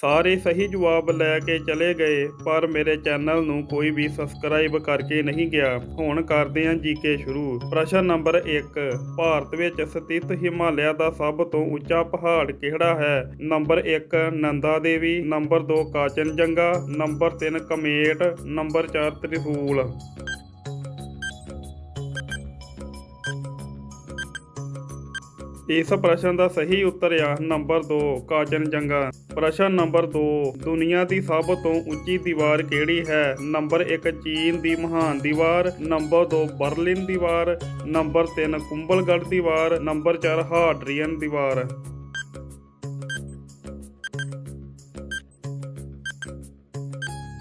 ਸਾਰੇ ਸਹੀ ਜਵਾਬ ਲੈ ਕੇ ਚਲੇ ਗਏ, ਪਰ ਮੇਰੇ ਚੈਨਲ ਨੂੰ ਕੋਈ ਵੀ ਸਬਸਕ੍ਰਾਈਬ ਕਰਕੇ ਨਹੀਂ ਗਿਆ। ਹੁਣ ਕਰਦੇ ਹਾਂ ਜੀਕੇ ਸ਼ੁਰੂ। ਪ੍ਰਸ਼ਨ ਨੰਬਰ 1 ਭਾਰਤ ਵਿੱਚ ਸਥਿਤ ਹਿਮਾਲਿਆ ਦਾ ਸਭ ਤੋਂ ਉੱਚਾ ਪਹਾੜ ਕਿਹੜਾ ਹੈ? Number 1 Nanda Devi, number 2 Kanchenjunga, number 3 Kamet, number 4 Trishul ਇਸ ਪ੍ਰਸ਼ਨ ਦਾ ਸਹੀ ਉੱਤਰ ਆ ਨੰਬਰ 2 ਕਾਚਨਜੰਗਾ ਪ੍ਰਸ਼ਨ ਨੰਬਰ 2 ਦੁਨੀਆ ਦੀ ਸਭ ਤੋਂ ਉੱਚੀ ਦੀਵਾਰ ਕਿਹੜੀ ਹੈ? ਨੰਬਰ 1 ਚੀਨ ਦੀ ਮਹਾਨ ਦੀਵਾਰ। ਨੰਬਰ 2 ਬਰਲਿਨ ਦੀਵਾਰ। ਨੰਬਰ 3 ਕੁੰਭਲਗੜ੍ਹ ਦੀਵਾਰ। ਨੰਬਰ 4 ਹਾਡਰੀਅਨ ਦੀਵਾਰ।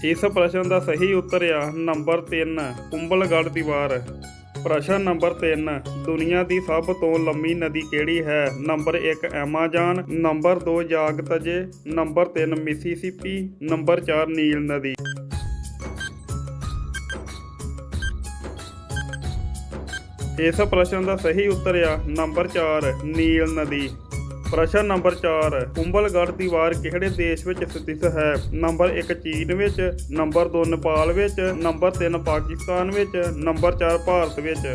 ਇਸ ਪ੍ਰਸ਼ਨ ਦਾ ਸਹੀ ਉੱਤਰ ਆ ਨੰਬਰ 3 ਕੁੰਭਲਗੜ੍ਹ ਦੀਵਾਰ। ਪ੍ਰਸ਼ਨ ਨੰਬਰ 3 ਦੁਨੀਆ ਦੀ ਸਭ ਤੋਂ ਲੰਮੀ ਨਦੀ ਕਿਹੜੀ ਹੈ? Number 1 Amazon, number 2 Yangtze, number 3 Mississippi, number 4 Nile ਨਦੀ। ਇਸ ਪ੍ਰਸ਼ਨ ਦਾ ਸਹੀ ਉੱਤਰ ਆ, ਨੰਬਰ 4 ਨੀਲ ਨਦੀ। ਪ੍ਰਸ਼ਨ ਨੰਬਰ 4 ਕੁੰਭਲਗੜ੍ਹ ਦੀਵਾਰ ਕਿਹੜੇ ਦੇਸ਼ ਵਿੱਚ ਸਥਿਤ ਹੈ? ਨੰਬਰ 1 ਚੀਨ ਵਿੱਚ, ਨੰਬਰ 2 ਨੇਪਾਲ ਵਿੱਚ, ਨੰਬਰ 3 ਪਾਕਿਸਤਾਨ ਵਿੱਚ, ਨੰਬਰ 4 ਭਾਰਤ ਵਿੱਚ।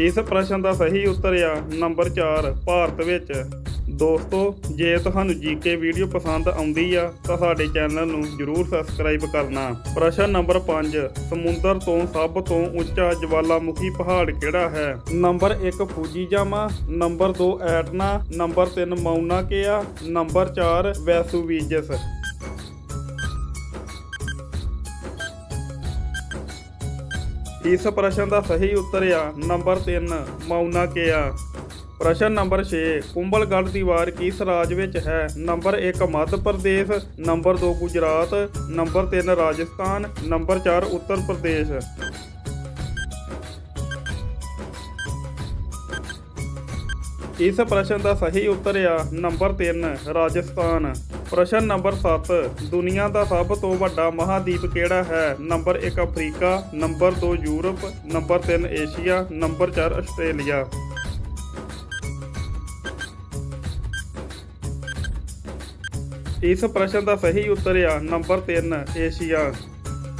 ਇਸ ਪ੍ਰਸ਼ਨ ਦਾ ਸਹੀ ਉੱਤਰ ਆ, ਨੰਬਰ 4 ਭਾਰਤ ਵਿੱਚ। ਦੋਸਤੋ, ਜੇ ਤੁਹਾਨੂੰ ਜੀਕੇ ਵੀਡੀਓ ਪਸੰਦ ਆਉਂਦੀ ਆ, ਤਾਂ ਸਾਡੇ ਚੈਨਲ ਨੂੰ ਜਰੂਰ ਸਬਸਕ੍ਰਾਈਬ ਕਰਨਾ। ਪ੍ਰਸ਼ਨ ਨੰਬਰ 5 ਸਮੁੰਦਰ ਤੋਂ ਸਭ ਤੋਂ ਉੱਚਾ ਜਵਾਲਾਮੁਖੀ ਪਹਾੜ ਕਿਹੜਾ ਹੈ? Number 1 Fujiyama. Number 2 Etna. Number 3 Mauna Kea. Number 4 Vesuvius. ਇਸ ਪ੍ਰਸ਼ਨ ਦਾ ਸਹੀ ਉੱਤਰ ਆ, ਨੰਬਰ 3 ਮਾਉਨਾ ਕੇਆ। ਪ੍ਰਸ਼ਨ ਨੰਬਰ 6 ਕੁੰਭਲਗੜ੍ਹ ਦੀ ਵਾਰ ਕਿਸ ਰਾਜ ਵਿੱਚ ਹੈ? Number 1 Madhya Pradesh, number 2 Gujarat, number 3 Rajasthan, number 4 Uttar Pradesh. ਇਸ ਪ੍ਰਸ਼ਨ ਦਾ ਸਹੀ ਉੱਤਰ ਆ, ਨੰਬਰ 3 ਰਾਜਸਥਾਨ। ਪ੍ਰਸ਼ਨ ਨੰਬਰ 7 ਦੁਨੀਆ ਦਾ ਸਭ ਤੋਂ ਵੱਡਾ ਮਹਾਦੀਪ ਕਿਹੜਾ ਹੈ? Number 1 Africa, number 2 Europe, number 3 Asia, number 4 Australia. ਇਸ ਪ੍ਰਸ਼ਨ ਦਾ ਸਹੀ ਉੱਤਰ ਆ ਨੰਬਰ 3 ਏਸ਼ੀਆ।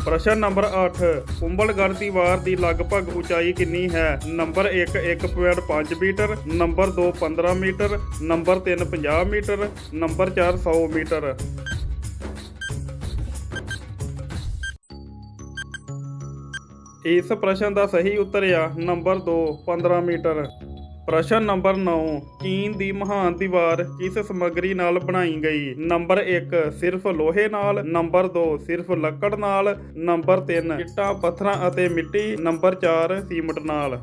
ਪ੍ਰਸ਼ਨ ਨੰਬਰ 8 ਕੁੰਭਲਗੜ੍ਹ ਦੀਵਾਰ ਦੀ ਲਗਭਗ ਉਚਾਈ ਕਿੰਨੀ ਹੈ? Number 1 1.5 metre. Number 2 15 metre. Number 3 50 metre. Number 4 100 metre. ਇਸ ਪ੍ਰਸ਼ਨ ਦਾ ਸਹੀ ਉੱਤਰ ਆ ਨੰਬਰ 2 15 ਮੀਟਰ। ਪ੍ਰਸ਼ਨ ਨੰਬਰ 9 ਚੀਨ ਦੀ ਮਹਾਨ ਦੀਵਾਰ ਕਿਸ ਸਮੱਗਰੀ ਨਾਲ ਬਣਾਈ ਗਈ? ਨੰਬਰ 1 ਸਿਰਫ ਲੋਹੇ ਨਾਲ। ਨੰਬਰ 2 ਸਿਰਫ ਲੱਕੜ ਨਾਲ। ਨੰਬਰ 3 ਇੱਟਾਂ ਪੱਥਰਾਂ ਅਤੇ ਮਿੱਟੀ। ਨੰਬਰ 4 ਸੀਮਟ ਨਾਲ।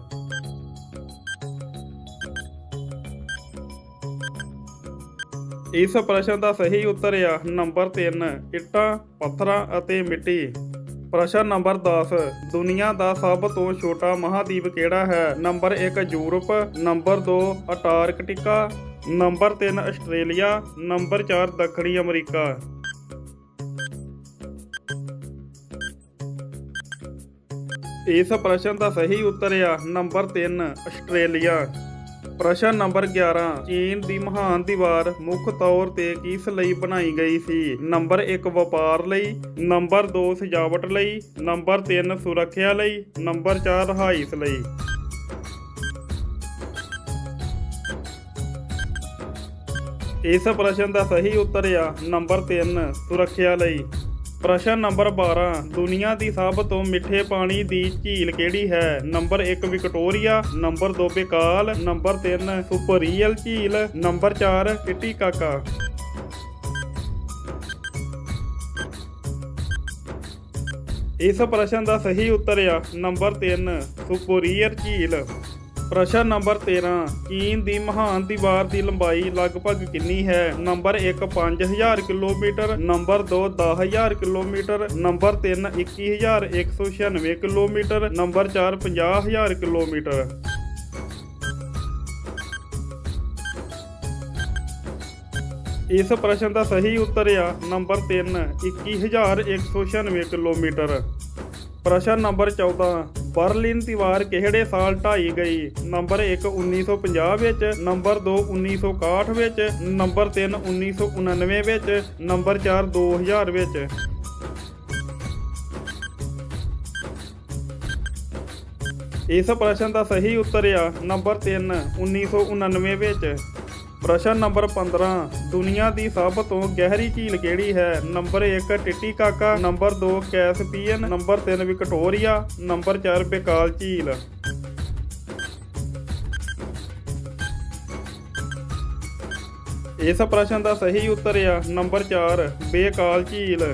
ਇਸ ਪ੍ਰਸ਼ਨ ਦਾ ਸਹੀ ਉੱਤਰ ਆ। ਨੰਬਰ 3 ਇੱਟਾਂ ਪੱਥਰਾਂ ਅਤੇ ਮਿੱਟੀ। ਪ੍ਰਸ਼ਨ ਨੰਬਰ 10 ਦੁਨੀਆ ਦਾ ਸਭ ਤੋਂ ਛੋਟਾ ਮਹਾਦੀਪ ਕਿਹੜਾ ਹੈ? Number 1 Europe, number 2 Antarctica, number 3 Australia, number 4 ਦੱਖਣੀ ਅਮਰੀਕਾ। ਇਸ ਪ੍ਰਸ਼ਨ ਦਾ ਸਹੀ ਉੱਤਰ ਆ, ਨੰਬਰ 3 ਆਸਟ੍ਰੇਲੀਆ। ਪ੍ਰਸ਼ਨ ਨੰਬਰ 11 ਚੀਨ ਦੀ ਮਹਾਨ ਦੀਵਾਰ ਮੁੱਖ ਤੌਰ ਤੇ ਕਿਸ ਲਈ ਬਣਾਈ ਗਈ ਸੀ? ਨੰਬਰ 1 ਵਪਾਰ ਲਈ। ਨੰਬਰ 2 ਸਜਾਵਟ ਲਈ। ਨੰਬਰ 3 ਸੁਰੱਖਿਆ ਲਈ। ਨੰਬਰ 4 ਰਹਾਇਸ਼ ਲਈ। ਇਸ ਪ੍ਰਸ਼ਨ ਦਾ ਸਹੀ ਉੱਤਰ ਆ, ਨੰਬਰ 3 ਸੁਰੱਖਿਆ ਲਈ। ਪ੍ਰਸ਼ਨ ਨੰਬਰ 12 ਦੁਨੀਆ ਦੀ ਸਭ ਤੋਂ ਮਿੱਠੇ ਪਾਣੀ ਦੀ ਝੀਲ ਕਿਹੜੀ ਹੈ? Number 1 Victoria, number 2 Baikal, number 3 Superior ਝੀਲ, ਨੰਬਰ 4 ਟਿਟੀਕਾਕਾ ਇਸ ਪ੍ਰਸ਼ਨ ਦਾ ਸਹੀ ਉੱਤਰ ਆ, ਨੰਬਰ 3 ਸੁਪਰੀਅਰ ਝੀਲ। ਪ੍ਰਸ਼ਨ ਨੰਬਰ 13 ਚੀਨ ਦੀ ਮਹਾਨ ਦੀਵਾਰ ਦੀ ਲੰਬਾਈ ਲਗਭਗ ਕਿੰਨੀ ਹੈ? Number 1 5000 kilometre. Number 2 10000 kilometre. Number 3 21196 kilometre. Number 4 50000 kilometre. ਇਸ ਪ੍ਰਸ਼ਨ ਦਾ ਸਹੀ ਉੱਤਰ ਆ, ਨੰਬਰ 3 21196 ਕਿਲੋਮੀਟਰ। ਪ੍ਰਸ਼ਨ ਨੰਬਰ 14 ਬਰਲਿਨ ਦੀਵਾਰ ਕਿਹੜੇ ਸਾਲ ਢਾਈ ਗਈ? ਨੰਬਰ 1 1950 ਵਿੱਚ, ਨੰਬਰ 2 1961 ਵਿੱਚ, ਨੰਬਰ 3 1999 ਵਿੱਚ, ਨੰਬਰ 4 2000 ਵਿੱਚ। ਇਸ ਪ੍ਰਸ਼ਨ ਦਾ ਸਹੀ ਉੱਤਰ ਆ, ਨੰਬਰ 3 1999 ਵਿੱਚ। ਪ੍ਰਸ਼ਨ ਨੰਬਰ 15 ਦੁਨੀਆ ਦੀ ਸਭ ਤੋਂ ਗਹਿਰੀ ਝੀਲ ਕਿਹੜੀ ਹੈ? Number 1 Titicaca, number 2 Caspian, number 3 Victoria, number 4 Baikal ਝੀਲ। ਇਸ ਪ੍ਰਸ਼ਨ ਦਾ ਸਹੀ ਉੱਤਰ ਆ, ਨੰਬਰ 4 ਬੇਕਾਲ ਝੀਲ।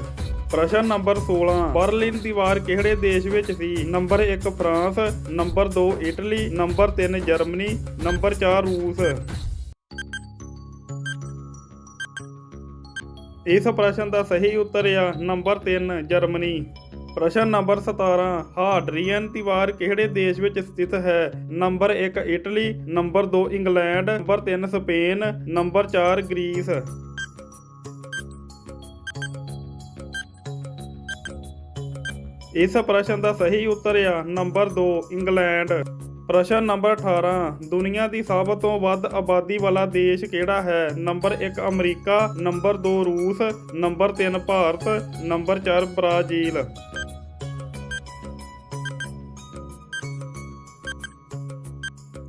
ਪ੍ਰਸ਼ਨ ਨੰਬਰ 16 ਬਰਲਿਨ ਦੀਵਾਰ ਕਿਹੜੇ ਦੇਸ਼ ਵਿੱਚ ਸੀ? Number 1 France, number 2 Italy, number 3 Germany, number 4 ਰੂਸ। ਇਸ ਪ੍ਰਸ਼ਨ ਦਾ ਸਹੀ ਉੱਤਰ ਆ ਨੰਬਰ 3 ਜਰਮਨੀ। ਪ੍ਰਸ਼ਨ ਨੰਬਰ 17 ਹਾਡਰੀਅਨ ਦੀਵਾਰ ਕਿਹੜੇ ਦੇਸ਼ ਵਿੱਚ ਸਥਿਤ ਹੈ? Number 1 Italy. Number 2 England. Number 3 Spain. Number 4 Greece. ਇਸ ਪ੍ਰਸ਼ਨ ਦਾ ਸਹੀ ਉੱਤਰ ਆ ਨੰਬਰ 2 ਇੰਗਲੈਂਡ। ਪ੍ਰਸ਼ਨ ਨੰਬਰ 18 ਦੁਨੀਆ ਦੀ ਸਭ ਤੋਂ ਵੱਧ ਆਬਾਦੀ ਵਾਲਾ ਦੇਸ਼ ਕਿਹੜਾ ਹੈ? ਨੰਬਰ 1 ਅਮਰੀਕਾ, ਨੰਬਰ 2 ਰੂਸ, ਨੰਬਰ 3 ਭਾਰਤ, ਨੰਬਰ 4 ਬ੍ਰਾਜ਼ੀਲ।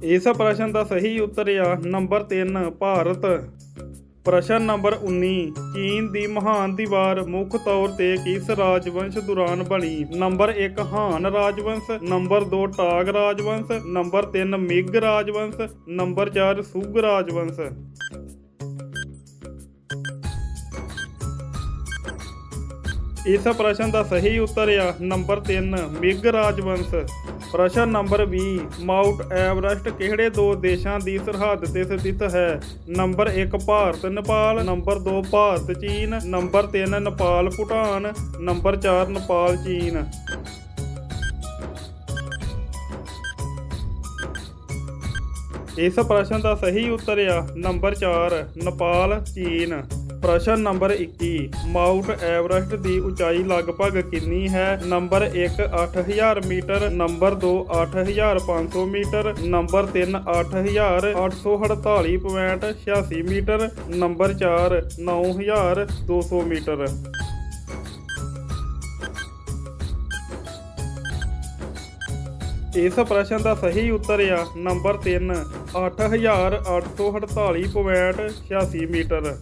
ਇਸ ਪ੍ਰਸ਼ਨ ਦਾ ਸਹੀ ਉੱਤਰ ਆ, ਨੰਬਰ 3 ਭਾਰਤ। ਪ੍ਰਸ਼ਨ ਨੰਬਰ 19 ਚੀਨ ਦੀ ਮਹਾਨ ਦੀਵਾਰ ਮੁੱਖ ਤੌਰ ਤੇ ਕਿਸ ਰਾਜਵੰਸ਼ ਦੌਰਾਨ ਬਣੀ? ਨੰਬਰ 1 ਹਾਨ ਰਾਜਵੰਸ਼। ਨੰਬਰ 2 ਟਾਗ ਰਾਜਵੰਸ਼। ਨੰਬਰ 3 ਮਿਗ ਰਾਜਵੰਸ਼। ਨੰਬਰ 4 ਸੁਗ ਰਾਜਵੰਸ਼। ਇਸ ਪ੍ਰਸ਼ਨ ਦਾ ਸਹੀ ਉੱਤਰ ਆ, ਨੰਬਰ 3 ਮਿਗ ਰਾਜਵੰਸ਼। ਪ੍ਰਸ਼ਨ ਨੰਬਰ 20 ਮਾਊਂਟ ਐਵਰੈਸਟ ਕਿਹੜੇ ਦੋ ਦੇਸ਼ਾਂ ਦੀ ਸਰਹੱਦ ਤੇ ਸਥਿਤ ਹੈ? ਨੰਬਰ 1 ਭਾਰਤ, ਨੇਪਾਲ, ਨੰਬਰ 2 ਭਾਰਤ, ਚੀਨ, ਨੰਬਰ 3 ਨੇਪਾਲ, ਭੂਟਾਨ, ਨੰਬਰ 4 ਨੇਪਾਲ, ਚੀਨ। ਇਸ ਪ੍ਰਸ਼ਨ ਦਾ ਸਹੀ ਉੱਤਰ ਆ, ਨੰਬਰ 4 ਨੇਪਾਲ, ਚੀਨ। ਪ੍ਰਸ਼ਨ ਨੰਬਰ 21 ਮਾਊਂਟ ਐਵਰੈਸਟ ਦੀ ਉਚਾਈ ਲਗਭਗ ਕਿੰਨੀ ਹੈ? Number 1 8000 metre, number 2 8500 metre, number 3 8848.86 metre, number 4 9200 metre. ਇਸ ਪ੍ਰਸ਼ਨ ਦਾ ਸਹੀ ਉੱਤਰ ਆ, ਨੰਬਰ 3 8848.86 ਮੀਟਰ।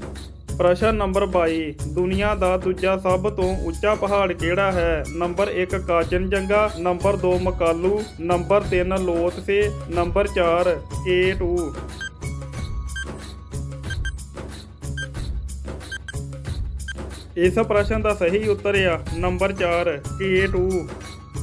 ਪ੍ਰਸ਼ਨ ਨੰਬਰ 22 ਦੁਨੀਆ ਦਾ ਦੂਜਾ ਸਭ ਤੋਂ ਉੱਚਾ ਪਹਾੜ ਕਿਹੜਾ ਹੈ? Number 1 Kanchenjunga, number 2 Makalu, number 3 Lhotse number 4 K2 ਇਸ ਪ੍ਰਸ਼ਨ ਦਾ ਸਹੀ ਉੱਤਰ ਆ, ਨੰਬਰ 4 K2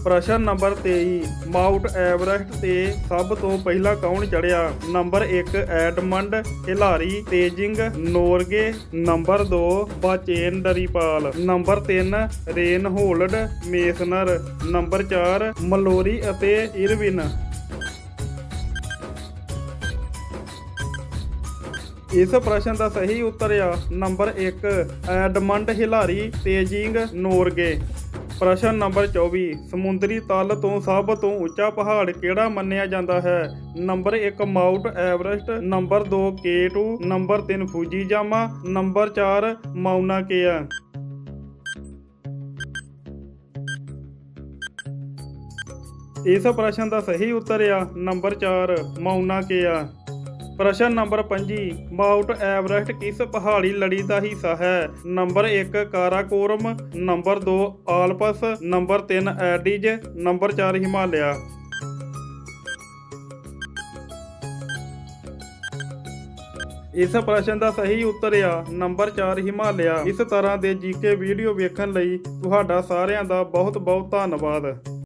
ਪ੍ਰਸ਼ਨ ਨੰਬਰ 23 ਮਾਊਂਟ ਐਵਰੈਸਟ ਤੇ ਸਭ ਤੋਂ ਪਹਿਲਾਂ ਕੌਣ ਚੜਿਆ number 1 Edmund Hillary, Tenzing Norgay. Number 2 Bachendri Pal. Number 3 Reinhold Messner. Number 4 Mallory ਅਤੇ ਇਰਵਿਨ। ਇਸ ਪ੍ਰਸ਼ਨ ਦਾ ਸਹੀ ਉੱਤਰ ਆ। Number 1 Edmund Hillary, Tenzing Norgay. ਪ੍ਰਸ਼ਨ ਨੰਬਰ 24 ਸਮੁੰਦਰੀ ਤਲ ਤੋਂ ਸਭ ਤੋਂ ਉੱਚਾ ਪਹਾੜ ਕਿਹੜਾ ਮੰਨਿਆ ਜਾਂਦਾ ਹੈ? Number 1 Mount Everest, number 2 K2 number 3 Fujiyama, number 4 Mauna Kea ਇਸ ਪ੍ਰਸ਼ਨ ਦਾ ਸਹੀ ਉੱਤਰ ਆ, ਨੰਬਰ 4 ਮਾਊਨਾ ਕੇਆ ਪ੍ਰਸ਼ਨ ਨੰਬਰ 25 ਮਾਊਂਟ ਐਵਰੈਸਟ ਕਿਸ ਪਹਾੜੀ ਲੜੀ ਦਾ ਹਿੱਸਾ ਹੈ? Number 1 Karakoram. Number 2 Alps. Number 3 Andes. Number 4 Himalaya. ਇਸ ਪ੍ਰਸ਼ਨ ਦਾ ਸਹੀ ਉੱਤਰ ਆ, ਨੰਬਰ 4 ਹਿਮਾਲਿਆ। ਇਸ ਤਰ੍ਹਾਂ ਦੇ ਜੀਕੇ ਵੀਡੀਓ ਵੇਖਣ ਲਈ ਤੁਹਾਡਾ ਸਾਰਿਆਂ ਦਾ ਬਹੁਤ ਬਹੁਤ ਧੰਨਵਾਦ।